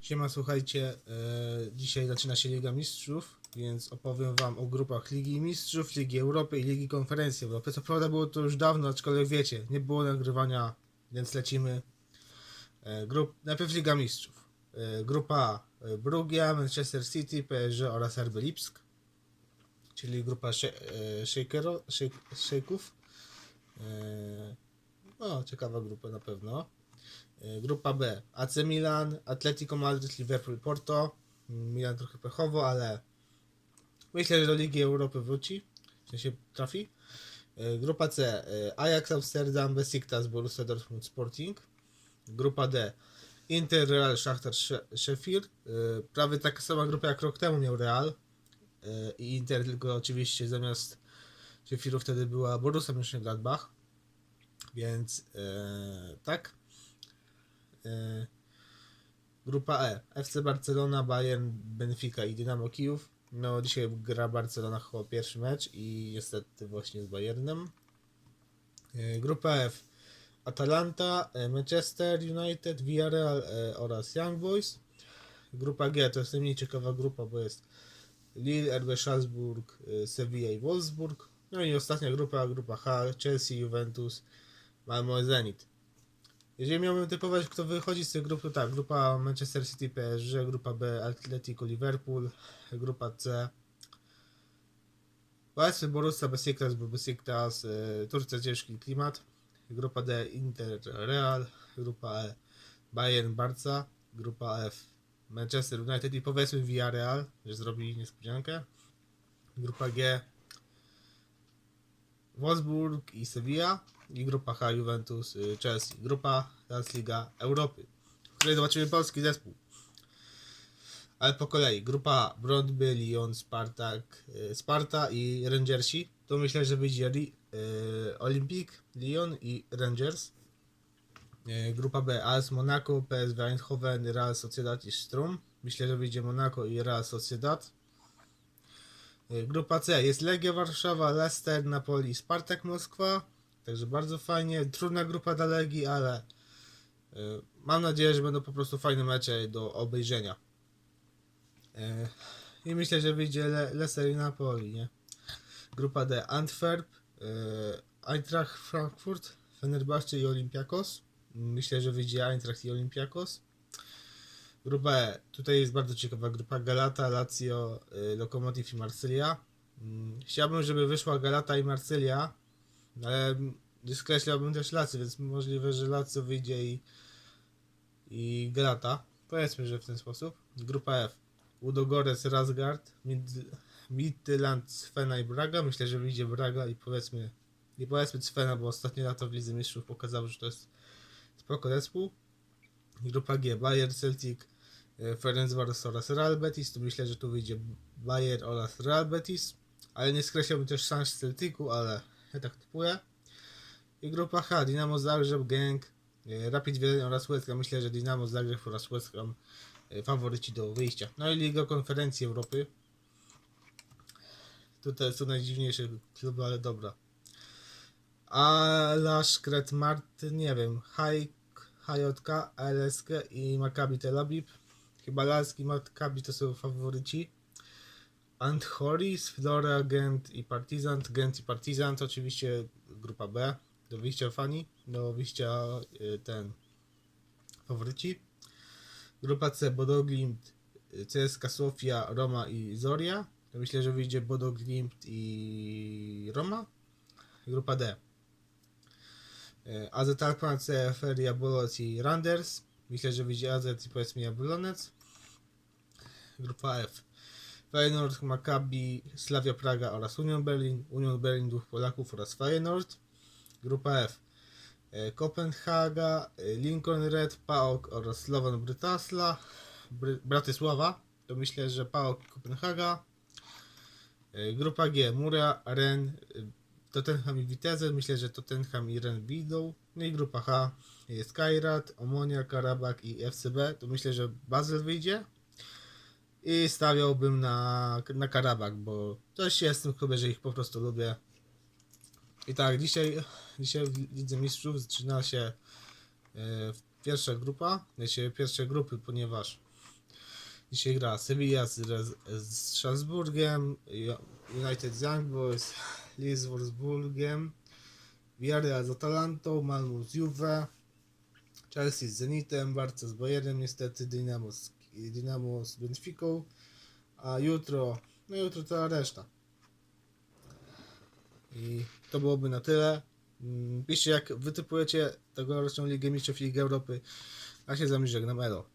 Siema, słuchajcie, e, dzisiaj zaczyna się Liga Mistrzów, więc opowiem wam o grupach Ligi Mistrzów, Ligi Europy i Ligi Konferencji Europy. Co prawda było to już dawno, aczkolwiek wiecie, nie było nagrywania, więc lecimy. E, grup, najpierw Liga Mistrzów. E, grupa Brugia, Manchester City, PSG oraz RB Lipsk, czyli grupa sze, shake'ów. E, no, ciekawa grupa na pewno. E, Grupa B. AC Milan, Atletico Madryt, Liverpool, Porto. Mm, Milan trochę pechowo, ale myślę, że do Ligi Europy wróci. W sensie trafi. E, Grupa C. e, Ajax Amsterdam, Besiktas, Borussia Dortmund, Sporting. Grupa D. Inter, Real, Shakhtar, She- Sheffield. Prawie taka sama grupa jak rok temu miał Real. I Inter, tylko oczywiście zamiast Sheffieldu wtedy była Borussia Mönchengladbach. Więc tak. E, Grupa E. FC Barcelona, Bayern, Benfica i Dynamo Kijów. No, dzisiaj gra Barcelona chyba pierwszy mecz i niestety właśnie z Bayernem. E, Grupa F. Atalanta, e, Manchester United, Villarreal oraz Young Boys. Grupa G to jest najmniej ciekawa grupa, bo jest Lille, RB Salzburg, Sevilla i Wolfsburg. No i ostatnia grupa, grupa H, Chelsea, Juventus, Malmo Zenit. Jeżeli miałbym typować, kto wychodzi z tej grupy, to tak, grupa Manchester City PSG, grupa B Atletico Liverpool, grupa C Powiedzmy Borussia Besiktas, Besiktas, y, Turcja ciężki klimat, grupa D Inter Real, grupa E Bayern Barca, grupa F Manchester United i powiedzmy Villarreal, że zrobili niespodziankę, grupa G Wolfsburg i Sevilla i grupa H Juventus, y, Chelsea. Grupa Liga Europy, w której zobaczymy polski zespół. Ale po kolei. Grupa A, Brøndby, Lyon, Spartak, y, Sparta i Rangersi. To myślę, że wyjdzie y, Olympique, Lyon i Rangers. Grupa B, AS Monaco, PSV Eindhoven, Real Sociedad i Strum. Myślę, że wyjdzie Monaco i Real Sociedad. Grupa C jest Legia Warszawa, Leicester, Napoli, Spartak Moskwa. Także bardzo fajnie. Trudna grupa dla Legii, ale y, mam nadzieję, że będą po prostu fajne mecze do obejrzenia. Y, I myślę, że wyjdzie Le Leicester i Napoli, nie? Grupa D Antwerp, y, Eintracht Frankfurt, Fenerbahce i Olympiakos. Myślę, że wyjdzie Eintracht i Olympiakos. Grupa E. Tutaj jest bardzo ciekawa grupa Galata, Lazio, Lokomotiv i Marsylia. Mm, Chciałbym, żeby wyszła Galata i Marsylia, ale skreślałbym też Lazio, więc możliwe, że Lazio wyjdzie i, i Galata. Powiedzmy, że w ten sposób. Grupa F. Udogorec, Razgard, Mid- Midtjylland, Svena i Braga. Myślę, że wyjdzie Braga i powiedzmy, nie powiedzmy Svena, bo ostatnie lato w Lidze Mistrzów pokazało, że to jest spoko zespół. Grupa G. Bayern, Celtic, e, Ferencvaros oraz Real Betis. Tu myślę, że tu wyjdzie Bayern oraz Real Betis. Ale nie skreślałbym też szans Celticu, ale ja tak typuję. I grupa H. Dynamo Zagrzeb, Genk, e, Rapid Wiedeń oraz West. Myślę, że Dynamo Zagrzeb oraz West Ham e, faworyci do wyjścia. No i Liga Konferencji Europy. Tutaj są najdziwniejsze kluby, ale dobra. Alasz, Kret Marty, nie wiem, Haj, HJK, LSK i Maccabi Tel Aviv. Chyba Lask i Maccabi to są faworyci. Anthoris, Flora, Gent i Partizan. Gent i Partizan to oczywiście grupa B. Do wyjścia fani, do wyjścia y, ten faworyci. Grupa C, Bodo Glimt, y, CSKA Sofia, Roma i Zoria. Myślę, że wyjdzie Bodo Glimt i Roma. Grupa D. E, AZ Alkmaar, CFR, Jablonoc i Randers. Myślę, że wyjdzie AZ i powiedzmy Jablonec. Grupa F. Feyenoord, Maccabi, Slavia Praga oraz Union Berlin. Union Berlin, dwóch Polaków oraz Feyenoord. Grupa F. E, Kopenhaga, e, Lincoln Red, PAOK oraz Slovan Brytasla. Bry- Bratysława. To myślę, że PAOK Kopenhaga. E, Grupa G. Mura, Ren, Tottenham i Vitesse. Myślę, że Tottenham i Ren wyjdą. No i grupa H jest Omonia, Karabak i FCB. To myślę, że Basel wyjdzie. I stawiałbym na, na Karabak, bo coś jest w tym klubie, że ich po prostu lubię. I tak, dzisiaj, dzisiaj w Lidze Mistrzów zaczyna się e, pierwsza grupa, znaczy pierwsze grupy, ponieważ Dzisiaj gra Sevilla z, z Strasburgiem, United z Young Boys, Leeds z Wolfsburgiem, Villarreal z Atalantą, Malmo z Juve, Chelsea z Zenitem, Barca z Bayernem, niestety Dynamo z, Dynamo z Benficą, a jutro, no jutro cała reszta. I to byłoby na tyle. Mm, Piszcie jak wytypujecie tegoroczną Ligę Mistrzów i Ligę Europy. A się z wami żegnam, elo.